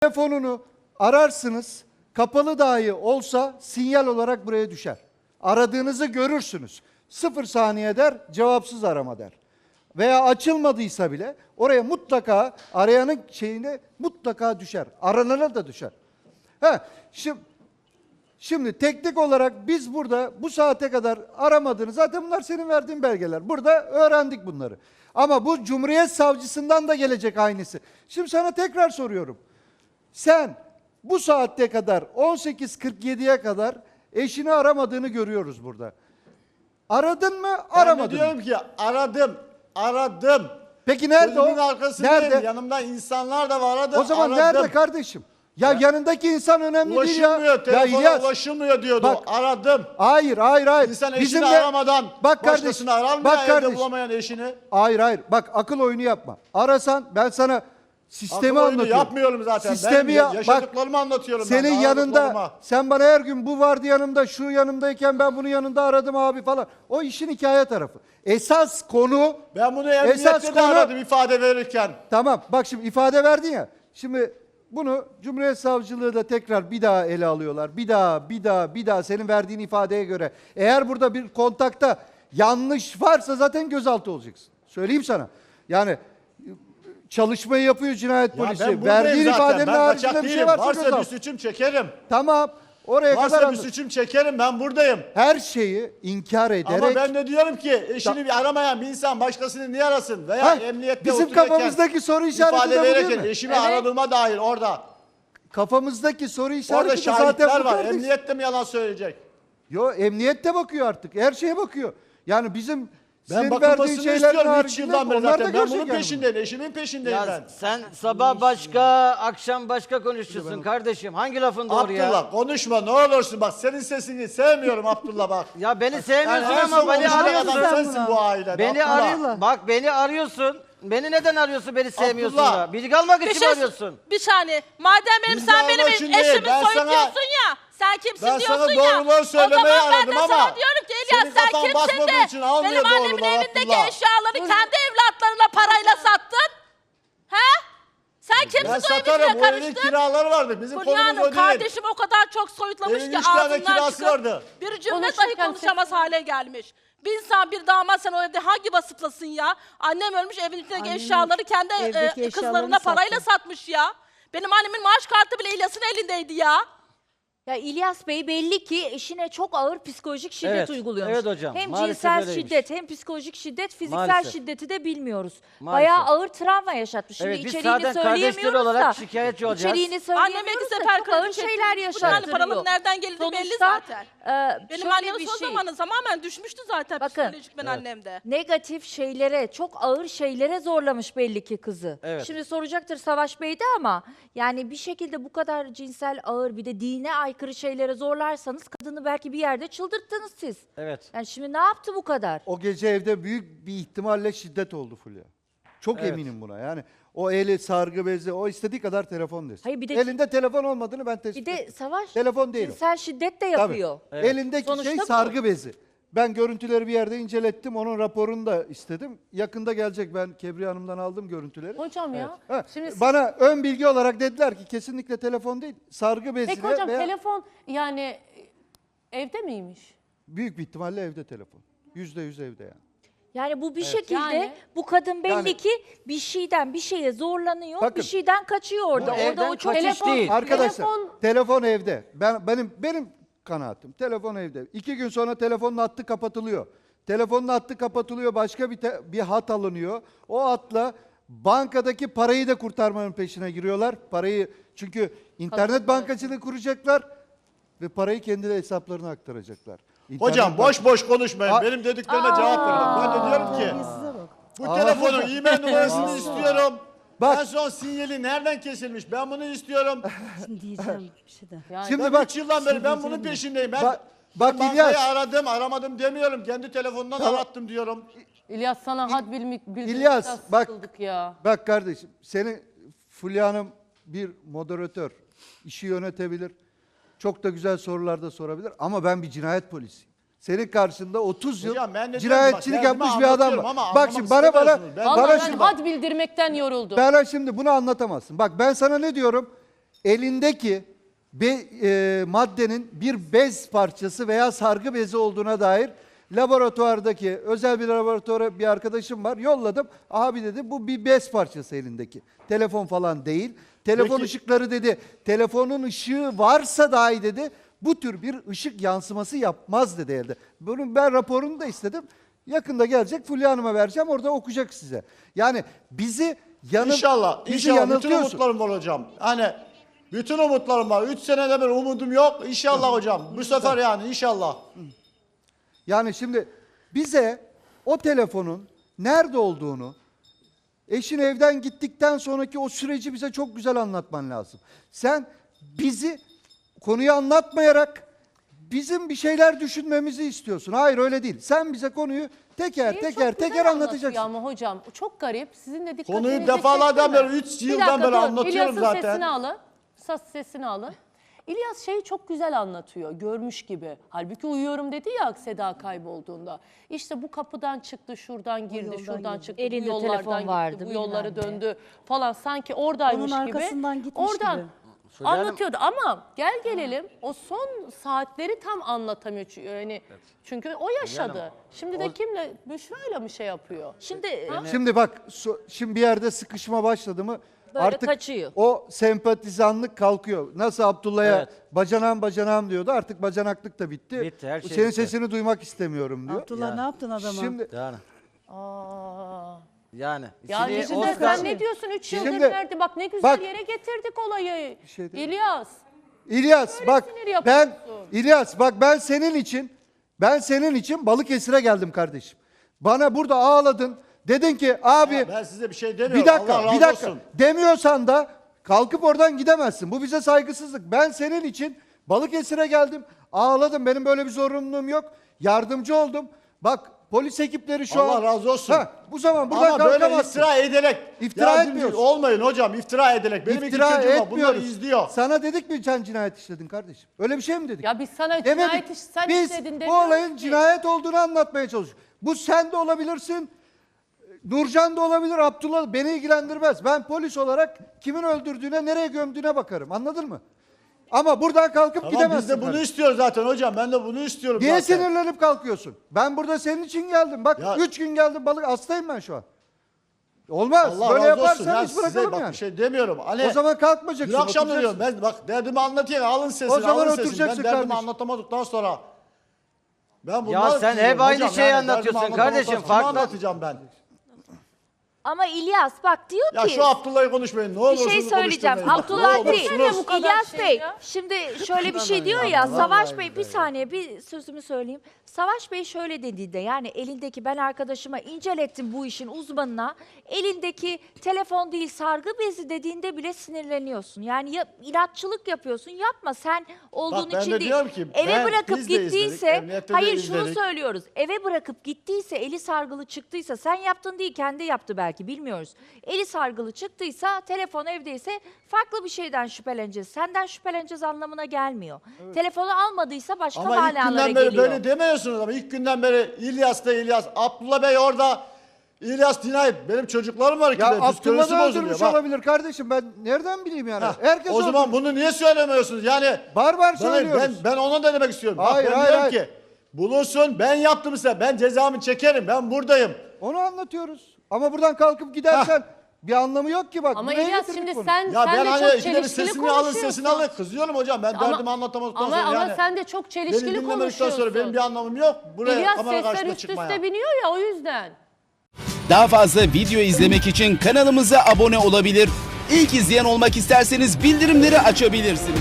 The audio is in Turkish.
telefonunu ararsınız. Kapalı dahi olsa sinyal olarak buraya düşer. Aradığınızı görürsünüz. Sıfır saniye der, cevapsız arama der. Veya açılmadıysa bile oraya mutlaka arayanın şeyine mutlaka düşer. Aranana da düşer. Ha, şimdi Şimdi teknik olarak biz burada bu saate kadar aramadığını zaten bunlar senin verdiğin belgeler. Burada öğrendik bunları. Ama bu Cumhuriyet Savcısından da gelecek aynısı. Şimdi sana tekrar soruyorum. Sen bu saatte kadar 18.47'ye kadar eşini aramadığını görüyoruz burada. Aradın mı, Ben de aramadın mı? diyorum ki aradım, aradım. Peki nerede Sözümün o? arkasındayım. Nerede? Yanımda insanlar da var aradım. O zaman aradım. nerede kardeşim? Ya, yanındaki insan önemli değil ya. Ulaşılmıyor, Ya telefona İlyas, ulaşılmıyor diyordu. Bak. aradım. Hayır, hayır, hayır. İnsan eşini Bizim de- aramadan Bak kardeşim, başkasını arar mı bak ya evde kardeşim. bulamayan eşini? Hayır hayır. Bak akıl oyunu yapma. Arasan ben sana sistemi Akıl anlatıyorum. yapmıyorum zaten. Sistemi ben ya- ya, yaşadıklarımı anlatıyorum ben. Senin yanında aradıklarımı. sen bana her gün bu vardı yanımda şu yanımdayken ben bunu yanında aradım abi falan. O işin hikaye tarafı. Esas konu Ben bunu Esas konu- aradım ifade verirken. tamam bak şimdi ifade verdin ya. Şimdi bunu Cumhuriyet Savcılığı da tekrar bir daha ele alıyorlar. Bir daha, bir daha, bir daha senin verdiğin ifadeye göre. Eğer burada bir kontakta yanlış varsa zaten gözaltı olacaksın. Söyleyeyim sana. Yani çalışmayı yapıyor cinayet Ya polisi. ben buradayım zaten. ifadenin Ben haricinde kaçak bir şey değilim. varsa Varsa bir suçum çekerim. Tamam. Oraya kadar Varsa bir anladım. suçum çekerim ben buradayım. Her şeyi inkar ederek Ama ben de diyorum ki eşini bir aramayan bir insan başkasını niye arasın? Veya Ha, emniyette bizim otururken kafamızdaki soru işareti ifade de bu değil verirken mi? eşimi Evet. aradığıma dair orada. kafamızdaki soru Orada işareti de zaten şahitler bu var. kardeşim. Emniyette mi yalan söyleyecek? Yo emniyet de bakıyor artık. Her şeye bakıyor. Yani bizim Ben senin bakılmasını istiyorum 3 haricinde yıldan beri zaten. Ben bunun peşindeyim. Eşimin peşindeyim Ya ben. sen sabah başka, akşam başka konuşuyorsun kardeşim. Hangi lafın doğru ya? Abdullah konuşma ne olursun bak senin sesini sevmiyorum Abdullah bak. Ya beni Yani sevmiyorsun en ama beni arıyorsun. adam sensin bu ailede. Beni Abdullah. Bak beni arıyorsun. Beni neden arıyorsun beni sevmiyorsun Abdullah. da? Bilgi almak Bir için şey arıyorsun. bir saniye. Madem benim sen benim için değil, eşimi ben sana- ya. Sen kimsin Ben diyorsun sana ya. doğruları söylemeye o zaman ben aradım de ama sana diyorum senin sen kafan kimsin basmadığı de için almıyor benim annemin evindeki Abdullah. eşyaları kendi evlatlarına parayla sattın. He? Sen kimsin Ben o satarım evine bu evin karıştın? kiraları vardı. Bizim Fulya konumuz o Hanım değil. kardeşim o kadar çok soyutlamış Evin ki üç tane ağzından kirası çıkıp vardı. bir cümle dahi Konuşurken konuşamaz hale gelmiş. Bir insan bir damat sen o evde hangi vasıflasın ya? Annem ölmüş evin içindeki Annemin eşyaları kendi e, evdeki kızlarına eşyalarını parayla sattı. satmış ya. Benim annemin maaş kartı bile İlyas'ın elindeydi ya. Ya İlyas Bey belli ki eşine çok ağır psikolojik şiddet Evet, uyguluyormuş. evet hocam, Hem maalesef cinsel öyleymiş. şiddet hem psikolojik şiddet, fiziksel Maalesef. şiddeti de bilmiyoruz. Maalesef. Bayağı ağır travma yaşatmış. Şimdi Evet biz içeriğini zaten kardeşler söyleyemiyoruz olarak da. şikayetçi olacağız. İçeriğini Annem söyleyemiyoruz da çok ağır şeyler Bu yaşatılıyor. Yani paranın nereden geldiği belli Sonuçta, zaten. e, Benim şöyle annemin bir son şey. zamanı tamamen düşmüştü zaten Bakın. psikolojik ben annemde. negatif şeylere, çok ağır şeylere zorlamış belli ki kızı. Evet. Şimdi soracaktır Savaş Bey de ama yani bir şekilde bu kadar cinsel ağır bir de dine aykırı şeylere zorlarsanız kadını belki bir yerde çıldırttınız siz. Evet. Yani şimdi ne yaptı bu kadar? o gece evde büyük bir ihtimalle şiddet oldu Fulya. Çok Evet. eminim buna. Yani o eli sargı bezi o istediği kadar telefon desin. Hayır, bir de- Elinde telefon olmadığını ben tespit Bir de. Savaş Telefon değil o. cinsel şiddet de Tabii. yapıyor. Evet. Elindeki Sonuçta şey bu. sargı bezi. Ben görüntüleri bir yerde incelettim. Onun raporunu da istedim. Yakında gelecek. Ben Kebriye Hanım'dan aldım görüntüleri. Hocam ya. Ha, Şimdi siz- Bana ön bilgi olarak dediler ki kesinlikle telefon değil. Sargı bezine Peki hocam veya telefon yani e, evde miymiş? büyük bir ihtimalle evde telefon. Yüzde yüz evde yani. Yani bu bir şekilde Yani- bu kadın belli Yani- ki bir şeyden bir şeye zorlanıyor, Bakın. bir şeyden kaçıyor orada. Bu Orada evden o çok kaçış Telefon- değil. Arkadaşlar Telefon- telefon evde. Ben benim benim kanaatim. Telefon evde. İki gün sonra telefonun hattı kapatılıyor. Telefonun hattı kapatılıyor. Başka bir te- bir hat alınıyor. O hatla bankadaki parayı da kurtarmanın peşine giriyorlar. Parayı çünkü internet bankacılığı kuracaklar ve parayı kendi de hesaplarına aktaracaklar. İnternet Hocam boş bank- boş konuşmayın. Aa. Benim dediklerime cevap verin. Ben de diyorum ki bu telefonun e-mail numarasını istiyorum. Bak. En son sinyali nereden kesilmiş? Ben bunu istiyorum. Şimdi diyeceğim bir şey de. Yani Şimdi Ben bak 3 yıldan beri ben bunun peşindeyim. Ben, Bak- ben bak bankayı İlyas. aradım, aramadım demiyorum. Kendi telefonundan Tamam. arattım diyorum. İlyas sana had bilmek bildirmekten İlyas, bak. ya. Bak kardeşim seni Fulya Hanım bir moderatör. işi yönetebilir. Çok da güzel sorular da sorabilir. Ama ben bir cinayet polisiyim. Senin karşında 30 yıl Hocam ben de diyorum cinayetçilik bak, yapmış bir adam anlatıyorum var. ama Bak anlamak şimdi bana bana. Ben- bana ben şimdi had bildirmekten yoruldum. bana şimdi bunu anlatamazsın. Bak ben sana ne diyorum? elindeki be- e, maddenin bir bez parçası veya sargı bezi olduğuna dair laboratuvardaki özel bir laboratuvara bir arkadaşım var. Yolladım. Abi dedi bu bir bez parçası elindeki. Telefon falan değil. Telefon Peki- ışıkları dedi. Telefonun ışığı varsa dahi dedi. Bu tür bir ışık yansıması yapmaz dedi elde. Bunun ben raporunu da istedim. Yakında gelecek Fulya Hanım'a vereceğim. Orada okuyacak size. Yani bizi yanıl İnşallah, bizi inşallah bütün yanıltıyorsun. umutlarım var hocam. Hani bütün umutlarım var. Üç senede bir umudum yok. İnşallah hocam. Bu sefer yani inşallah. Yani şimdi bize o telefonun nerede olduğunu, eşin evden gittikten sonraki o süreci bize çok güzel anlatman lazım. Sen bizi konuyu anlatmayarak bizim bir şeyler düşünmemizi istiyorsun. Hayır öyle değil. Sen bize konuyu teker Şeyi teker çok güzel teker anlatıyor anlatacaksın. Ama hocam çok garip. Sizin de dikkatinizi Konuyu defalardan çekti mi? beri, üç Bir yıldan dakika, beri dur. anlatıyorum İlyas'ın zaten. sesini alın. Sas sesini alın. İlyas şeyi çok güzel anlatıyor, görmüş gibi. Halbuki uyuyorum dedi ya Seda kaybolduğunda. İşte bu kapıdan çıktı, şuradan girdi, şuradan çıktı, Elinde bu yollardan telefon gitti, vardı, bu yolları bilmem ne. döndü falan. Sanki oradaymış Onun gibi. arkasından gitmiş Oradan gibi. Fulya Hanım- anlatıyordu ama gel gelelim o son saatleri tam anlatamıyor. Çünkü, yani, çünkü o yaşadı. Şimdi de kimle? Büşra'yla mı şey yapıyor? Şimdi e, Şimdi bak so- şimdi bir yerde sıkışma başladı mı Böyle artık kaçıyor. o sempatizanlık kalkıyor. Nasıl Abdullah'a Evet. bacanağım bacanağım diyordu artık bacanaklık da bitti. Bitti, her şey Senin bitti. sesini duymak istemiyorum diyor. Abdullah Ya. ne yaptın adama? Şimdi Yani. Aa. Yani. Ya Şimdi Necide o- sen ne diyorsun? Üç yıldır Şimdi- verdi. Bak ne güzel Bak- yere getirdik olayı. şey değil. İlyas. İlyas bak sinir ben yapıyorsun. İlyas bak ben senin için ben senin için Balıkesir'e geldim kardeşim. Bana burada ağladın. Dedin ki abi Ya ben size bir şey demiyorum. bir dakika Allah razı bir dakika olsun. demiyorsan da kalkıp oradan gidemezsin. Bu bize saygısızlık. Ben senin için Balıkesir'e geldim. Ağladım. Benim böyle bir zorunluluğum yok. Yardımcı oldum. Bak polis ekipleri şu Allah an. razı olsun. Ha, bu zaman buradan Ama böyle kalkamazsın. iftira ederek İftira yardımcı etmiyorsun. olmayın hocam iftira ederek. Benim İftira iki çocuğum var bunları etmiyoruz. izliyor. Sana dedik mi sen cinayet işledin kardeşim? Öyle bir şey mi dedik? Ya biz sana Demedik. cinayet iş, sen Biz işledin bu demiyoruz olayın ki. cinayet olduğunu anlatmaya çalışıyoruz. Bu sen de olabilirsin. Nurcan da olabilir, Abdullah beni ilgilendirmez. Ben polis olarak kimin öldürdüğüne, nereye gömdüğüne bakarım. Anladın mı? Ama buradan kalkıp Tamam gidemezsin. biz de bunu kardeşim. istiyoruz zaten hocam. Ben de bunu istiyorum Niye zaten. sinirlenip kalkıyorsun? Ben burada senin için geldim. Bak Ya- üç gün geldim balık hastayım ben şu an. Olmaz. Allah Böyle razı olsun. yaparsan Ya iş size bak yani. bir şey demiyorum. Hani O zaman kalkmayacaksın. dün akşam da oturacaksın. diyorum. Ben bak derdimi anlatayım. Alın sesini. O zaman alın sesini. oturacaksın Ben derdimi kardeşim. anlatamadıktan sonra. Ben Ya bunları sen düşünüyorum hep aynı hocam. şeyi anlatıyorsun kardeşim, farklı- anlatacağım ben. Ama İlyas bak diyor Ya ki şu Abdullah'ı konuşmayın. Ne bir olursunuz şey söyleyeceğim. Abdullah değil. bu kadar İlyas şey Bey ya? şimdi şöyle bir şey diyor ya Savaş Bey bir saniye bir sözümü söyleyeyim. Savaş Bey şöyle dediğinde yani elindeki ben arkadaşıma incelettim bu işin uzmanına. Elindeki telefon değil sargı bezi dediğinde bile sinirleniyorsun. Yani ya, inatçılık yapıyorsun. Yapma sen olduğun Bak ben için de değil. diyorum ki, Eve ben- bırakıp biz de izledik, gittiyse emniyette de hayır şunu izledik. söylüyoruz. Eve bırakıp gittiyse eli sargılı çıktıysa sen yaptın değil kendi yaptı belki bilmiyoruz. Eli sargılı çıktıysa telefon evdeyse farklı bir şeyden şüpheleneceğiz. Senden şüpheleneceğiz anlamına gelmiyor. Telefonu almadıysa başka Ama ilk manalara günden beri geliyor. böyle demiyorsunuz ama ilk günden beri İlyas da İlyas. Abdullah Bey orada. İlyas cinayet. Benim çocuklarım var ki Ya de Abdullah psikolojisi da bozuluyor. öldürmüş Bak. olabilir kardeşim. Ben nereden bileyim yani? Heh, Herkes o zaman öldürmüş. bunu niye söylemiyorsunuz? Yani Var var bana- söylüyoruz. ben, ben ona da demek istiyorum. Bak Hayır, ben hayır, diyorum hayır. ki bulunsun ben yaptım size. Ben cezamı çekerim. Ben buradayım. Onu anlatıyoruz. Ama buradan kalkıp gidersen bir anlamı yok ki bak. Ama buraya İlyas getirdik şimdi bunu. sen, Ya sen ben de hani çok bir çelişkili sesini alın konuşuyorsun. sesini alın. Kızıyorum hocam. Ben Ama- derdimi anlatamadıktan Ama, sonra ama yani. sen de çok Beni çelişkili dinlemedikten sonra konuşuyorsun. benim bir anlamım yok. Buraya İlyas kamera sesler karşısına üst çıkmaya. üste biniyor ya o yüzden. Daha fazla video izlemek için kanalımıza abone olabilir. İlk izleyen olmak isterseniz bildirimleri açabilirsiniz.